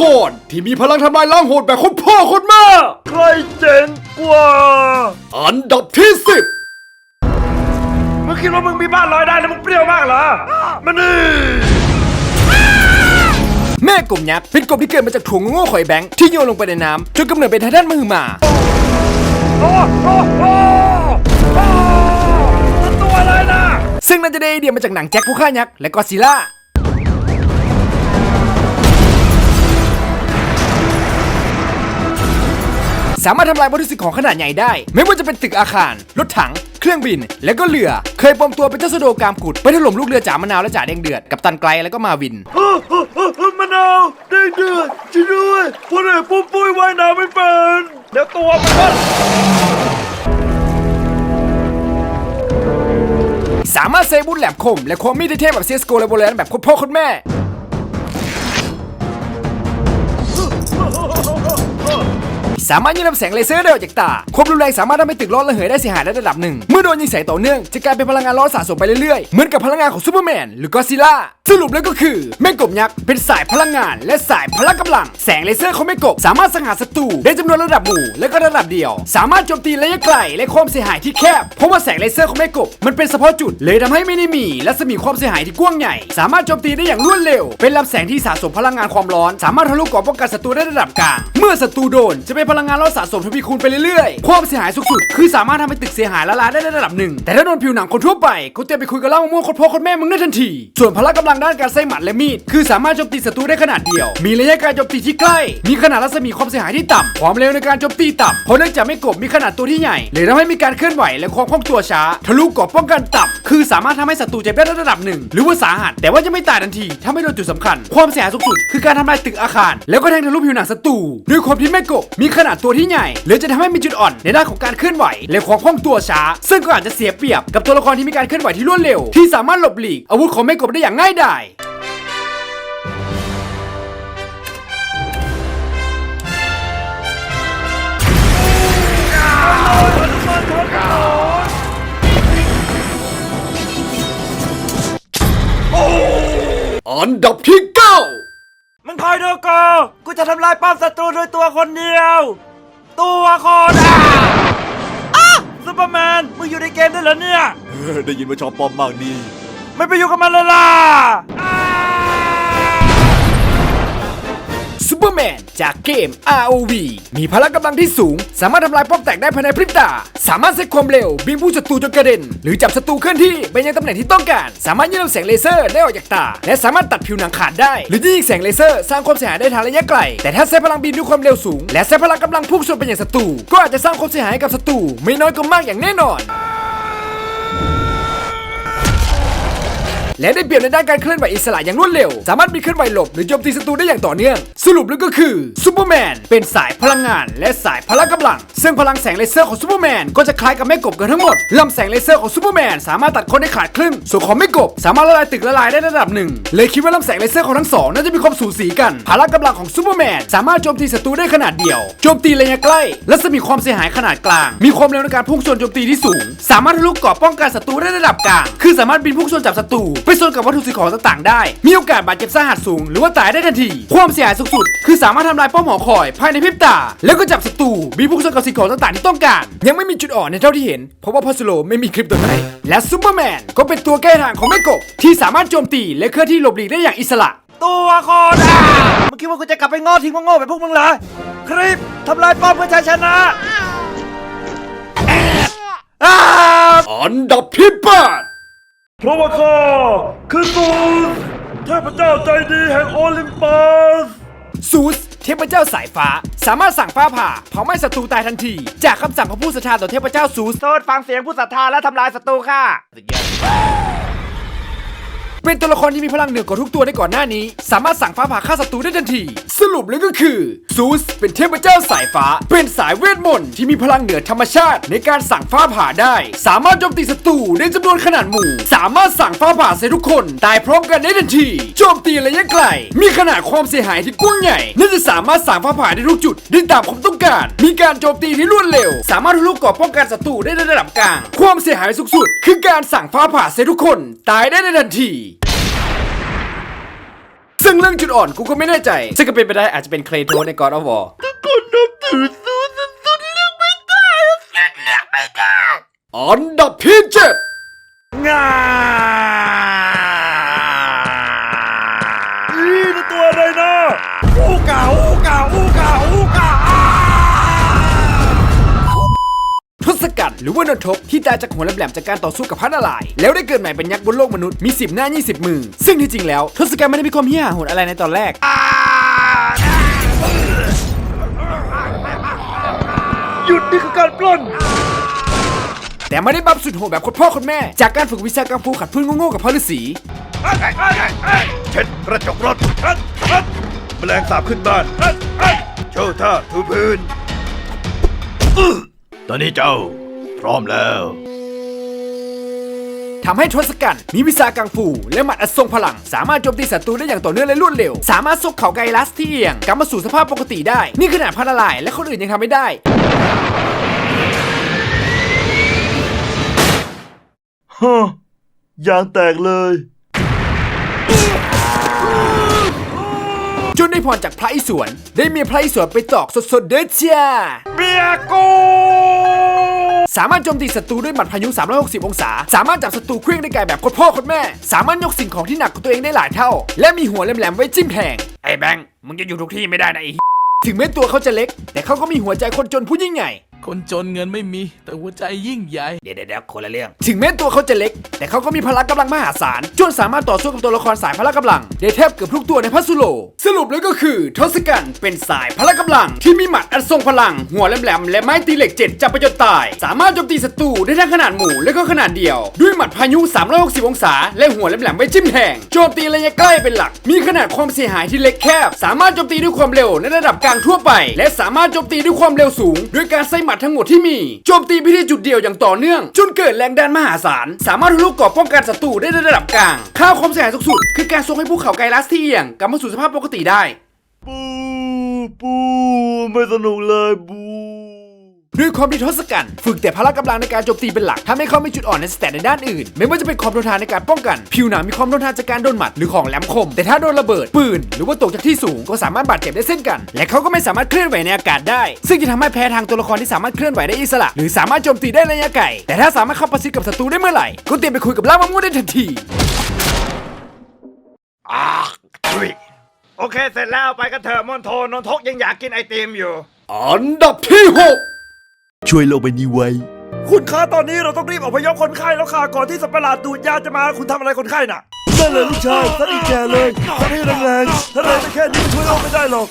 คร ที่มีพลังทำลายล้างโหดแบบโคนพ่อโคนแม่ ใครเจ๋งกว่า อันดับที่สิบมึงคิดว่ามึงมีบ้านลอยได้แล้วมึงเปรี้ยวมากเหรอมานี่แม่กบยักษ์เป็นกบที่เกิดมาจากถั่วงโง่ๆข่อยแบงค์ที่โยนลงไปในน้ำจนกำเนิดเป็นไททันมือหมาโอ้โอ้โอ้โอ้นั่นตัวอะไรนะซึ่งนั่นจะได้ไอเดียมาจากหนังแจ็คผู้ฆ่ายักษ์และก็อดซิลล่า สามารถทำลายวัตถุสิ่งของขนาดใหญ่ได้ ไม่ว่าจะเป็นตึกอาคาร รถถัง เครื่องบิน และก็เรือ เคยปลอมตัวเป็นเจ้าสโดกามกุด ไปถล่มลูกเรือจ่ามะนาวและจ่าแดงเดือด กับตันไกลแล้วก็มาวิน โอ้โอ้โอ้โอ้มะนาวเด้งเดือดช่วยด้วยพวกเอกปุ้มปุ้ยว่ายน้ำไม่เป็นเดี๋ยวตัวมันก็ สามารถเซฟบุญแหลมคม และความมีดเทพแบบเซสโกและโบราณแบบคตรพ่อคตรแม่ สามารถยิงลำแสงเลเซอร์ได้ออกจากตา ความรุนแรงสามารถทำให้ตึกร้อนระเหยได้เสียหายในระดับหนึ่ง เมื่อโดนยิงใส่ต่อเนื่องจะกลายเป็นพลังงานร้อนสะสมไปเรื่อยๆ เหมือนกับพลังงานของซูเปอร์แมนหรือก็ซิล่าสรุปแล้วก็คือแม่กบยักษ์เป็นสายพลังงาน และสายพละกำลัง แสงเลเซอร์ของแม่กบสามารถสังหารศัตรูได้จำนวนระดับหมู่และก็ระดับเดียว สามารถโจมตีระยะไกลและความเสียหายที่แคบเพราะว่าแสงเลเซอร์ของแม่กบมันเป็นเฉพาะจุดเลยทำให้ไม่ได้มีและสมีความเสียหายที่กว้างใหญ่ สามารถโจมตีได้อย่างรวดเร็ว เป็นลำแสงที่สะสมพลังงานความร้อน สามารถทะลุกราะป้องกันศัตรูได้ระดับกลางเมื่อศัตรูโดนจะเป็นพลังลังงานร้อนสะสมทวีคูณไปเรื่อยๆ ความเสียหายสูงสุด คือสามารถทำให้ตึกเสียหายละลายได้ในระดับหนึ่ง แต่ถ้าโดนผิวหนังคนทั่วไป ก็เตรียมไปคุยกับเล่ามะม่วงคนพ่อคนแม่มึงได้ทันที ส่วนพละกำลังด้านการใช้หมัดและมีด คือสามารถโจมตีศัตรูได้ขนาดเดียว มีระยะการโจมตีที่ใกล้ มีขนาดรัศมีความเสียหายที่ต่ำความเร็วในการโจมตีต่ำเพราะเนื่องจากไม่กบมีขนาดตัวที่ใหญ่เลยทำให้มีการเคลื่อนไหวและความคล่องตัวช้า ทะลุกราะป้องกันต่ำคือสามารถทำให้ศัตรูเจ็บได้ระดับหนึ่งหรือว่าสาหัส แต่ว่าจะไม่ตายทันทีถ้าไม่โดนจุดสำคัญ ความเสียหายสูงสุด คือการทำลายตึกอาคาร แล้วก็แทงทะลุผิวหนังศัตรูด้วยความที่แม่กบมีขนาดตัวที่ใหญ่เลยจะทำให้มีจุดอ่อนในด้านของการเคลื่อนไหวและความคล่องตัวช้า ซึ่งก็อาจจะเสียเปรียบกับตัวละครที่มีการเคลื่อนไหวที่รวดเร็ว ที่สามารถหลบหลีกอาวุธของแม่กบได้อย่างง่ายดายอันดับที่เก้า มึงคอยดูกูกูจะทำลายป้อมศัตรูด้วยตัวคนเดียว ตัวคนอะอะซูเปอร์แมนมึงอยู่ในเกมด้วยเหรอเนี่ยได้ยินว่าชอบปอมมากนี่ไม่ไปอยู่กับมันเลยล่ะอ่าซูเปอร์แมน จากเกม ROV มีพละกำลังที่สูง สามารถทำลายป้อมแตกได้ภายในพริบตา สามารถเซ็ตความเร็วบินผู้ศัตรูจนกระเด็น หรือจับศัตรูเคลื่อนที่ไปยังตำแหน่งที่ต้องการ สามารถยิงลำแสงเลเซอร์ได้ออกจากตา และสามารถตัดผิวหนังขาดได้ หรือยิงแสงเลเซอร์สร้างความเสียหายได้ทางระยะไกล แต่ถ้าใช้พลังบินด้วยความเร็วสูง และใช้พลังกำลังพุ่งชนไปยังศัตรูก็อาจจะสร้างความเสียหายให้กับศัตรูไม่น้อยก็มากอย่างแน่นอน และได้เปรียบในด้านการเคลื่อนไหวอิสระอย่างรวดเร็ว สามารถบินเคลื่อนไหวหลบหรือโจมตีศัตรูได้อย่างต่อเนื่อง สรุปแล้วก็คือซูเปอร์แมนเป็นสายพลังงาน และสายพละกำลัง ซึ่งพลังแสงเลเซอร์ของซูเปอร์แมนก็จะคล้ายกับแม่กบกันทั้งหมดลำแสงเลเซอร์ของซูเปอร์แมนสามารถตัดคนได้ขาดครึ่งส่วนของแม่กบ สามารถละลายตึกละลายได้ระดับหนึ่งเลยคิดว่าลำแสงเลเซอร์ของทั้งสองน่าจะมีความสูสีกัน พละกำลังของซูเปอร์แมนสามารถโจมตีศัตรูได้ขนาดเดียวโจมตีระยะใกล้และจะมีความเสียหายขนาดกลาง มีความเร็วในการพุ่งชนโจมตีที่สูง สามารถทะลุเกราะป้องกันศัตรูได้ระดับกลาง คือสามารถบินพุ่งชนจับศัตรูไปชนกับวัตถุสิ่งของต่างๆได้ มีโอกาสบาดเจ็บสาหัสสูง หรือว่าตายได้ทันที ความเสียหายสูงสุด คือสามารถทำลายป้อมหอคอย ภายในพริบตา แล้วก็จับศัตรูบินพุ่งชนกับสิ่งของต่างๆที่ต้องการ ยังไม่มีจุดอ่อนในเท่าที่เห็น เพราะว่าพอสโลไม่มีคลิปตัวไหนและซูเปอร์แมนก็เป็นตัวแก้ทางของแม่กบที่สามารถโจมตีและเคลื่อนที่หลบหลีกได้อย่างอิสระ ตัวคนอะมึงคิดว่ากูจะกลับไปง้อทิ้งว่าโง่แบบพวกมึงเหรอคลิปทำลายป้อมเพื่อชัยชนะอ้าวอันดับที่แปด เพราะว่าข้าคือซูสเทพเจ้าใจดีแห่งโอลิมปัส ซูสเทพเจ้าสายฟ้า สามารถสั่งฟ้าผ่าเผาไหม้ศัตรูตายทันที จากคำสั่งของผู้ศรัทธาต่อเทพเจ้าซูส โทษฟังเสียงผู้ศรัทธาและทำลายศัตรูค่ะ เป็นตัวละครที่มีพลังเหนือกว่าทุกตัวในก่อนหน้านี้ สามารถสั่งฟ้าผ่าฆ่าศัตรูได้ทันที สรุปแล้วก็คือซูสเป็นเทพเจ้าสายฟ้า เป็นสายเวทมนต์ที่มีพลังเหนือธรรมชาติ ในการสั่งฟ้าผ่าได้ สามารถโจมตีศัตรูได้จำนวนขนาดหมู่ สามารถสั่งฟ้าผ่าใส่ทุกคนตายพร้อมกันได้ทันทีโจมตีระยะไกล มีขนาดความเสียหายที่กว้างใหญ่น่าจะสามารถสั่งฟ้าผ่าได้ทุกจุดได้ตามความต้องการ มีการโจมตีที่รวดเร็ว สามารถทะลุเกราะป้องกันศัตรูได้ในระดับกลาง ความเสียหายสูงสุด คือการสั่งฟ้าผ่าใส่ทุกคน ตายได้ในทันที ซึ่งเรื่องจุดอ่อนกูก็ไม่แน่ใจ ซึ่งก็เป็นไปได้อาจจะเป็นเคลโทใน God of War อันดับที่เจ็ดงา รือว่านนทกที่ตายจากหัวแหลมๆจากการต่อสู้กับพระนารายณ์แล้วได้เกิดใหม่เป็นยักษ์บนโลกมนุษย์มี 10 หน้า 20 มือ ซึ่งที่จริงแล้วทศกัณฐ์ไม่ได้มีความเหี้ยโหดอะไรในตอนแรก หยุดนี่คือการปล้น แต่ไม่ได้บัฟสุดโหดแบบคนพ่อคนแม่ จากการฝึกวิชากังฟูขัดพื้นโง่ๆกับพ่อฤาษีเช็ดกระจกรถแมลงสาบขึ้นบ้านโชว์ท่าถูพื้นอื้อตอนนี้เจ้า พร้อมแล้วทำให้ทศกัณฐ์มีวิชากังฟู และหมัดอันทรงพลัง สามารถโจมตีศัตรูได้อย่างต่อเนื่องและรวดเร็ว สามารถซกเขาไกลัสที่เอียงกลับมาสู่สภาพปกติได้ นี่ขนาดพระนารายณ์และคนอื่นยังทำไม่ได้ ฮะยางแตกเลย จนได้พรจากพระอิศวรได้มีพระอิศวรไปตอกสดๆเด้อจ้าเบียร์กู สามารถโจมตีศัตรูด้วยหมัดพายุ 360 องศา สามารถจับศัตรูเครื่องได้ไกลแบบโคตรพ่อโคตรแม่ สามารถยกสิ่งของที่หนักกว่าตัวเองได้หลายเท่า และมีหัวแหลมๆไว้จิ้มแทง ไอ้แบงค์มึงจะอยู่ทุกที่ไม่ได้นะไอ้ถึงแม้ตัวเขาจะเล็ก แต่เขาก็มีหัวใจคนจนผู้ยิ่งใหญ่ คนจนเงินไม่มี แต่หัวใจยิ่งใหญ่ เดี๋ยวเดี๋ยวคนละเรื่อง ถึงแม้ตัวเขาจะเล็ก แต่เขาก็มีพละกำลังมหาศาลจนสามารถต่อสู้กับตัวละครสายพละกำลัง ได้แทบเกือบทุกตัวในพัสุโล สรุปแล้วก็คือทศกัณฐ์เป็นสายพละกำลัง ที่มีหมัดอันทรงพลัง หัวแหลมๆและไม้ตีเหล็กเจ็ดจับไปจนตาย สามารถโจมตีศัตรูได้ทั้งขนาดหมู่และก็ขนาดเดียว ด้วยหมัดพายุ 360 องศา และหัวแหลมๆไว้จิ้มแทงโจมตีระยะใกล้เป็นหลัก มีขนาดความเสียหายที่เล็กแคบ สามารถโจมตีด้วยความเร็วในระดับกลางทั่วไป และสามารถโจมตีด้วยความเร็วสูงด้วยการใช้หมัดทั้งหมดที่มี โจมตีไปที่จุดเดียวอย่างต่อเนื่อง จนเกิดแรงดันมหาศาล สามารถทะลุเกราะป้องกันศัตรูได้ในระดับกลาง ค่าความเสียหายสูงสุด คือการทรงให้ภูเขาไกลัสที่เอียงกลับมาสู่สภาพปกติได้ ปูปูไม่สนุกเลยบู ด้วยความที่ทศกัณฐ์ฝึกแต่พละกำลังในการโจมตีเป็นหลักทำให้เขามีจุดอ่อนในสแตทในด้านอื่น ไม่ว่าจะเป็นความทนทานในการป้องกัน ผิวหนังมีความทนทานจากการโดนหมัดหรือของแหลมคม แต่ถ้าโดนระเบิดปืน หรือว่าตกจากที่สูงก็สามารถบาดเจ็บได้เช่นกัน และเขาก็ไม่สามารถเคลื่อนไหวในอากาศได้ ซึ่งจะทำให้แพ้ทางตัวละครที่สามารถเคลื่อนไหวได้อิสระ หรือสามารถโจมตีได้ระยะไกลแต่ถ้าสามารถเข้าประชิดกับศัตรูได้เมื่อไหร่ก็เตรียมไปคุยกับล่ามะม่วงได้ทันทีโอเคเสร็จแล้วไปกันเถอะมอนโทนนทกยังอยากกินไอติมอยู่ อันดับที่หก ช่วยโลกใบนี้ไว้ คุณคะตอนนี้เราต้องรีบอพยพคนไข้แล้วค่ะ ก่อนที่สัตว์ประหลาดดูดยาจะมาคุณทำอะไรคนไข้น่ะนั่นเลยลูกชายท่านอีกแกเลยท่านให้แรงๆท่านเลยแค่นี้ช่วยโลกไม่ได้หรอก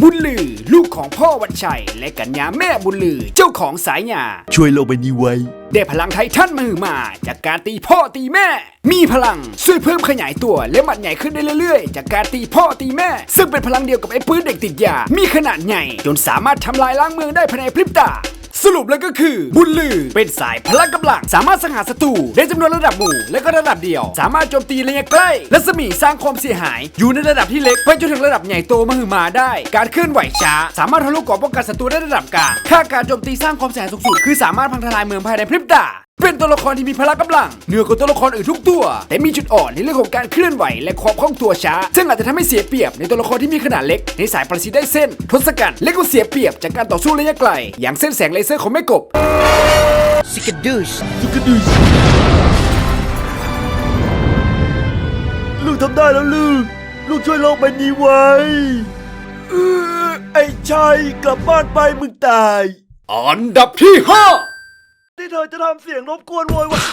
บุญลือ ลูกของพ่อวันชัย และกัญญาแม่บุญลือ เจ้าของสายหยาช่วยโลกใบนี้ไว้ ได้พลังไททันมือมาจากการตีพ่อตีแม่ มีพลังช่วยเพิ่มขยายตัวและหมัดใหญ่ขึ้นได้เรื่อยๆ จากการตีพ่อตีแม่ ซึ่งเป็นพลังเดียวกับไอ้ปืนเด็กติดยา มีขนาดใหญ่จนสามารถทำลายล้างเมืองได้ภายในพริบตา สรุปแล้วก็คือ บุญลือ เป็นสายพลังกำลัง สามารถสังหารศัตรูได้จำนวนระดับหมู่และก็ระดับเดียว สามารถโจมตีระยะใกล้และสมีสร้างความเสียหาย อยู่ในระดับที่เล็กไปจนถึงระดับใหญ่โตมหึมาได้ การเคลื่อนไหวช้า สามารถทะลุกรอบป้องกันศัตรูได้ระดับกลางค่าการโจมตีสร้างความเสียหายสูงสุดคือสามารถพังทลายเมืองภายในพริบตาเป็นตัวละครที่มีพละกำลังเหนือกว่าตัวละครอื่นทุกตัว แต่มีจุดอ่อนในเรื่องของการเคลื่อนไหวและความคล่องตัวช้า ซึ่งอาจจะทำให้เสียเปรียบในตัวละครที่มีขนาดเล็ก ในสายประสิทธิ์ได้เส้น ทศกัณฐ์เล็กกว่าเสียเปรียบจากการต่อสู้ระยะไกล อย่างเส้นแสงเลเซอร์ของแม่กบลูกทำได้แล้วลูก ลูกช่วยโลกใบนี้ไว้เออไอ้ชัยกลับบ้านไปมึงตาย อันดับที่ห้าที่ เธอจะทำเสียงรบกวนโวยวาย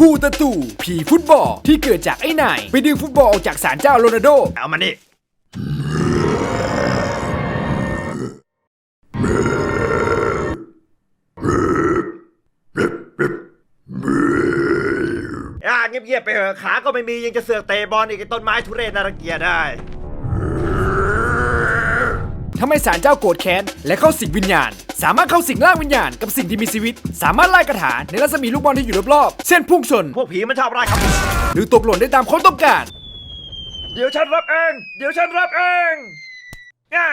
วูตาตูผีฟุตบอลที่เกิดจากไอ้นาย ไปดึงฟุตบอลออกจากศาลเจ้าโรนัลโด เอามานี่อ่าเงียบๆไปเถอะขาก็ไม่มียังจะเสือกเตะบอลอีกไอ้ต้นไม้ทุเรศน่ารังเกียจได้ ทำให้ศาลเจ้าโกรธแค้นและเข้าสิงวิญญาณ สามารถเข้าสิงร่างวิญญาณกับสิ่งที่มีชีวิต สามารถไล่กระถาในรัศมีลูกบอลที่อยู่รอบๆเช่นพุ่งชน พวกผีมันชอบไล่ครับ หรือตกหล่นได้ตามความต้องการ เดี๋ยวฉันรับเอง เดี๋ยวฉันรับเองง่า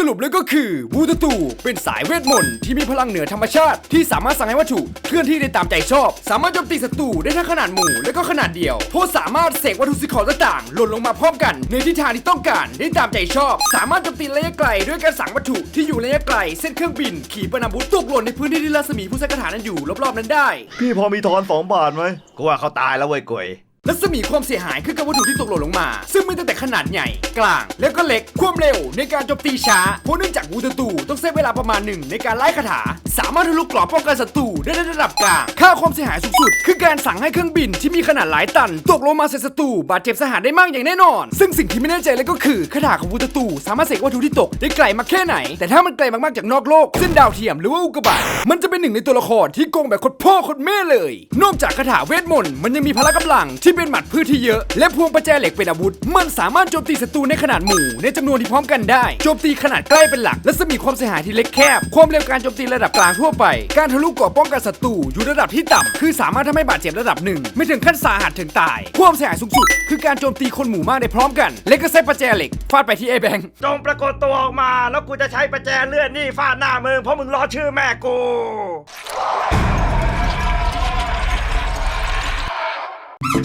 สรุปแล้วก็คือวูตตูเป็นสายเวทมนต์ที่มีพลังเหนือธรรมชาติ ที่สามารถสั่งให้วัตถุเคลื่อนที่ได้ตามใจชอบ สามารถโจมตีศัตรูได้ทั้งขนาดหมู่และก็ขนาดเดียวเพราะสามารถเสกวัตถุสิ่งของต่างๆหล่นลงมาพร้อมกันในทิศทางที่ต้องการได้ตามใจชอบ สามารถโจมตีระยะไกลด้วยการสั่งวัตถุที่อยู่ระยะไกลเส้นเครื่องบิน ขีปนาวุธตกหล่นในพื้นที่ที่รัศมีผู้ใช้คาถานั้นอยู่รอบๆนั้นได้ พี่พอมีทอนสองบาทไหมกูว่าเขาตายแล้วเว้ยกุย รัศมีความเสียหายคือกับวัตถุที่ตกหล่นลงมา ซึ่งมีตั้งแต่ขนาดใหญ่ กลาง แล้วก็เล็ก ความเร็วในการโจมตีช้า เพราะเนื่องจากวูตตูต้องใช้เวลาประมาณหนึ่งในการไล่คาถา สามารถทะลุกรอบป้องกันศัตรูได้ในระดับกลาง ค่าความเสียหายสูงสุด คือการสั่งให้เครื่องบินที่มีขนาดหลายตัน ตกลงมาใส่ศัตรูบาดเจ็บสาหัสได้มากอย่างแน่นอน ซึ่งสิ่งที่ไม่แน่ใจเลยก็คือคาถาของวูตตูสามารถเสกวัตถุที่ตกได้ไกลมากแค่ไหน แต่ถ้ามันไกลมากๆจากนอกโลกเส้นดาวเทียมหรือว่าอุกกาบาตมันจะเป็นหนึ่งในตัวละครที่โกงแบบคตรพ่อคตรแม่เลย นอกจากคาถาเวทมนต์มันยังมีพละกำลังที่เป็นหมัดพืชที่เยอะ และพวงประแจเหล็กเป็นอาวุธ มันสามารถโจมตีศัตรูในขนาดหมู่ ในจำนวนที่พร้อมกันได้ โจมตีขนาดใกล้เป็นหลัก และสมีความเสียหายที่เล็กแคบ ความเร็วการโจมตีระดับกลางทั่วไป การทะลุเกราะป้องกันศัตรูอยู่ระดับที่ต่ำคือสามารถทำให้บาดเจ็บระดับหนึ่ง ไม่ถึงขั้นสาหัสถึงตาย ความเสียหายสูงสุด คือการโจมตีคนหมู่มากได้พร้อมกัน และก็ใช้ประแจเหล็กฟาดไปที่ไอแบงค์จงปรากฏตัวออกมา แล้วกูจะใช้ประแจเลื่อนนี่ฟาดหน้ามึงเพราะมึงล้อชื่อแม่กู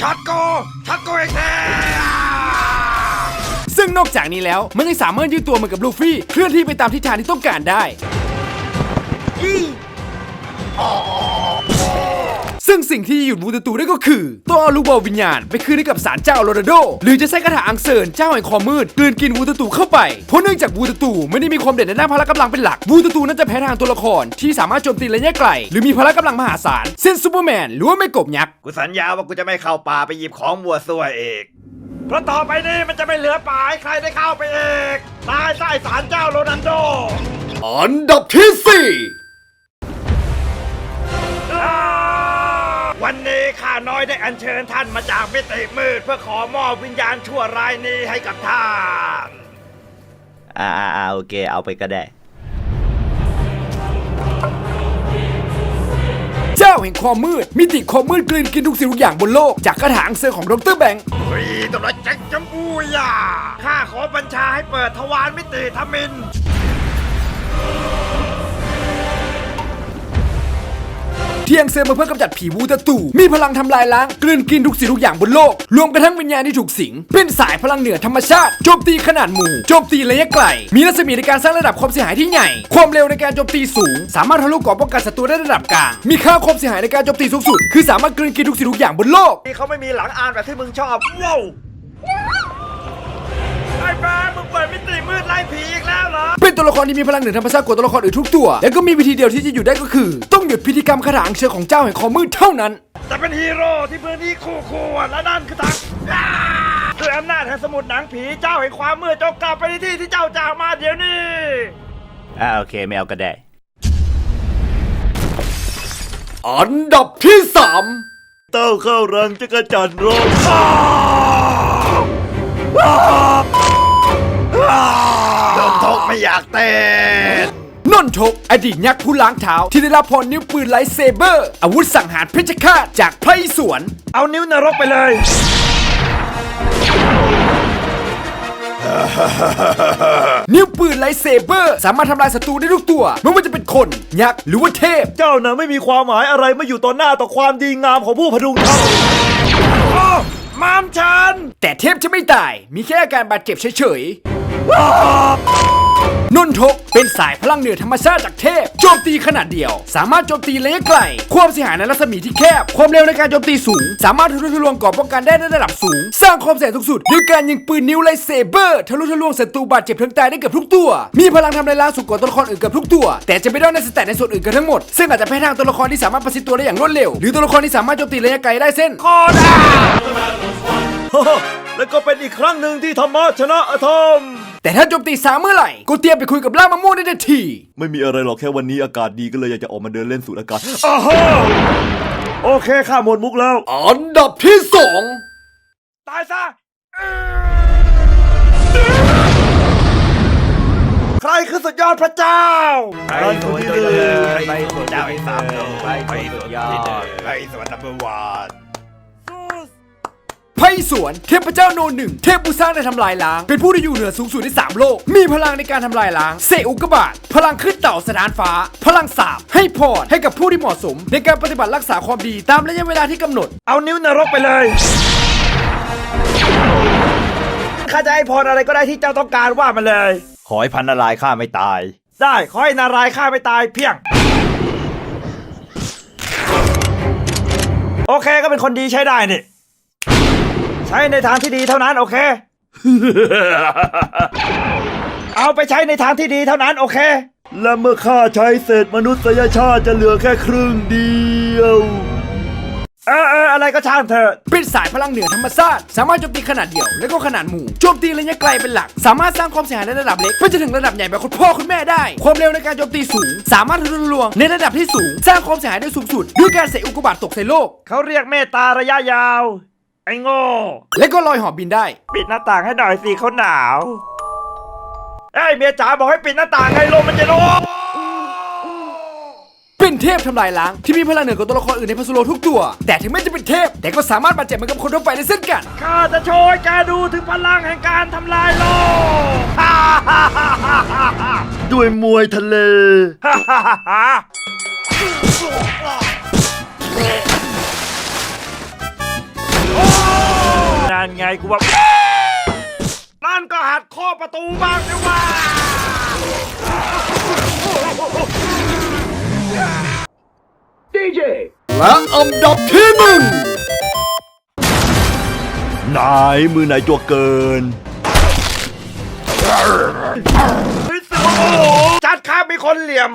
ช็อตกูช็อตกูอีกทีซึ่งนอกจากนี้แล้วมันยังสามารถยืดตัวเหมือนกับลูฟี่ เคลื่อนที่ไปตามทิศทางที่ต้องการได้ ซึ่งสิ่งที่หยุดวูตตูได้ก็คือต้องเอาลูกบอลวิญญาณไปคืนให้กับศาลเจ้าโรนัลโด หรือจะใช้คาถาอังเซินเจ้าแห่งความมืดกลืนกินวูตตูเข้าไป เพราะเนื่องจากวูตตูไม่ได้มีความเด่นในด้านพละกำลังเป็นหลักวูตตูน่าจะแพ้ทางตัวละครที่สามารถโจมตีระยะไกล หรือมีพละกำลังมหาศาลเช่นซูเปอร์แมนหรือว่าไม่กบยักษ์กูสัญญาว่ากูจะไม่เข้าป่าไปหยิบของมัวซั่วเอกเพราะต่อไปนี้มันจะไม่เหลือป่าให้ใครได้เข้าไปอีกตายใต้ศาลเจ้าโรนัลโด อันดับที่สี่ วันนี้ข้าน้อยได้อัญเชิญท่านมาจากมิติมืด เพื่อขอมอบวิญญาณชั่วร้ายนี้ให้กับท่าน อ่าอ่าอ่าโอเค เอาไปก็ได้ เจ้าแห่งความมืด มิติความมืดกลืนกินทุกสิ่งทุกอย่างบนโลก จากคาถาอังเซินของดรแบงค์ฟรีตำรวจแจ็คจมบูยาข้าขอบัญชาให้เปิดทวารมิติทมิน ที่อังเซิมาเพื่อกำจัดผีวูตาตูมีพลังทำลายล้าง กลืนกินทุกสิ่งทุกอย่างบนโลก รวมกระทั่งวิญญาณที่ถูกสิง เป็นสายพลังเหนือธรรมชาติโจมตีขนาดหมู่โจมตีระยะไกล มีรัศมีในการสร้างระดับความเสียหายที่ใหญ่ ความเร็วในการโจมตีสูง สามารถทะลุกราะป้องกันศัตรูได้ระดับกลาง มีค่าความเสียหายในการโจมตีสูงสุด คือสามารถกลืนกินทุกสิ่งทุกอย่างบนโลก นี่เขาไม่มีหลังอ่านแบบที่มึงชอบว้าว ไอ้แป๊มึงเปิดมิติมืดไล่ผีอีกแล้วเหรอ เป็นตัวละครที่มีพลังเหนือธรรมชาติกว่าตัวละครอื่นทุกตัว และก็มีวิธีเดียวที่จะหยุดได้ก็คือ ต้องหยุดพิธีกรรมคาถาอังเชิญของเจ้าแห่งความมืดเท่านั้นแต่เป็นฮีโร่ที่พื้นที่คู่ควรและนั่นคือทางอ่าด้วยอำนาจแห่งสมุดหนังผีเจ้าแห่งความมืดจงกลับไปในที่ที่เจ้าจากมาเดี๋ยวนี้ อ่าโอเคไม่เอาก็ได้ อันดับที่สามเต้าเข้ารังจักรจันทร์ร้อง โดนทกไม่อยากเต้นนนทก อดีตยักษ์ผู้ล้างเท้า ที่ได้รับพรนิ้วปืนไลท์เซเบอร์ อาวุธสังหารเพชฌฆาตจากไพรสวน เอานิ้วนรกไปเลย นิ้วปืนไลท์เซเบอร์ สามารถทำลายศัตรูได้ทุกตัว ไม่ว่าจะเป็นคน ยักษ์ หรือว่าเทพ เจ้าน่ะไม่มีความหมายอะไรเมื่ออยู่ต่อหน้าต่อความดีงามของผู้พดุงธรรมโอ้มามฉัน แต่เทพจะไม่ตาย มีแค่อาการบาดเจ็บเฉยๆ นนทกเป็นสายพลังเหนือธรรมชาติจากเทพ โจมตีขนาดเดียว สามารถโจมตีระยะไกล ความเสียหายในรัศมีที่แคบ ความเร็วในการโจมตีสูง สามารถทะลุทะลวงก่อป้องกันได้ในระดับสูง สร้างความเสียหายสูงสุดด้วยการยิงปืนนิ้วไลท์เซเบอร์ทะลุทะลวงศัตรูบาดเจ็บถึงตายได้เกือบทุกตัว มีพลังทำลายล้างสูงกว่าตัวละครอื่นเกือบทุกตัว แต่จะไม่ได้ในสแตทในส่วนอื่นกันทั้งหมด ซึ่งอาจจะแพ้ทางตัวละครที่สามารถประสิทธิ์ตัวได้อย่างรวดเร็ว หรือตัวละครที่สามารถโจมตีระยะไกลได้เส้นโคตรอะแล้วก็เป็นอีกครั้งหนึ่งที่ธรรมะชนะอธรรม แต่ถ้าโจมตีสามเมื่อไหร่ก็เตรียมไปคุยกับล่ามะม่วงได้ทันทีไม่มีอะไรหรอกแค่วันนี้อากาศดีก็เลยอยากจะออกมาเดินเล่นสูดอากาศอ้าฮะโอเคข้าหมดมุกแล้ว อันดับที่สองตายซะใครคือสุดยอดพระเจ้าใครคนที่หนึ่งใครคนที่หนึ่งเจ้าไอ้สามโลกใครคนสุดยอดใครสวรรค์นับเบอร์วัน ไพศวรเทพเจ้าโนหนึ่ง เทพผู้สร้างในทำลายล้าง เป็นผู้ที่อยู่เหนือสูงสุดในสามโลก มีพลังในการทำลายล้าง เสกอุกกาบาตพลังขึ้นเต่าสถานฟ้า พลังสาบให้พรให้กับผู้ที่เหมาะสม ในการปฏิบัติรักษาความดีตามระยะเวลาที่กำหนด เอานิ้วนรกไปเลยข้าจะให้พรอะไรก็ได้ที่เจ้าต้องการว่ามาเลย ขอให้พันนารายณ์ข้าไม่ตาย ได้ขอให้นารายณ์ฆ่าไม่ตายเพียง โอเคก็เป็นคนดีใช้ได้นี่ ใช้ในทางที่ดีเท่านั้นโอเค เอาไปใช้ในทางที่ดีเท่านั้นโอเค และเมื่อข้าใช้เศษมนุษยชาติจะเหลือแค่ครึ่งเดียว เออเอออะไรก็ช่างเถอะเป็นสายพลังเหนือธรรมชาติสามารถโจมตีขนาดเดี่ยวและก็ขนาดหมู่โจมตีระยะไกลเป็นหลัก สามารถสร้างความเสียหายในระดับเล็กไปจนถึงระดับใหญ่แบบคุณพ่อคุณแม่ได้ ความเร็วในการโจมตีสูง สามารถทะลุทะลวงในระดับที่สูง สร้างความเสียหายได้สูงสุดด้วยการเสกอุกกาบาตตกใส่โลก เขาเรียกเมตตาระยะยาว ไอ้โง่ และก็ลอยหอบบินได้ ปิดหน้าต่างให้หน่อยสิเขาหนาว เอ้ยเมียจ๋าบอกให้ปิดหน้าต่างไงลมมันจะร้อนเป็นเทพทำลายล้างที่มีพลังเหนือกว่าตัวละครอื่นในพัสโลทุกตัว แต่ถึงแม้จะเป็นเทพ แต่ก็สามารถบาดเจ็บเหมือนกับคนทั่วไปได้เช่นกัน ข้าจะโชว์ให้แกดูถึงพลังแห่งการทำลายโลก ด้วยมวยทะเล นั่นไงกูว่านั่นก็หัดข้อประตูบ้างสิว่าและอันดับที่หนึ่งนายมือไหนจัวเกินจัดข้ามีคนเหลี่ยม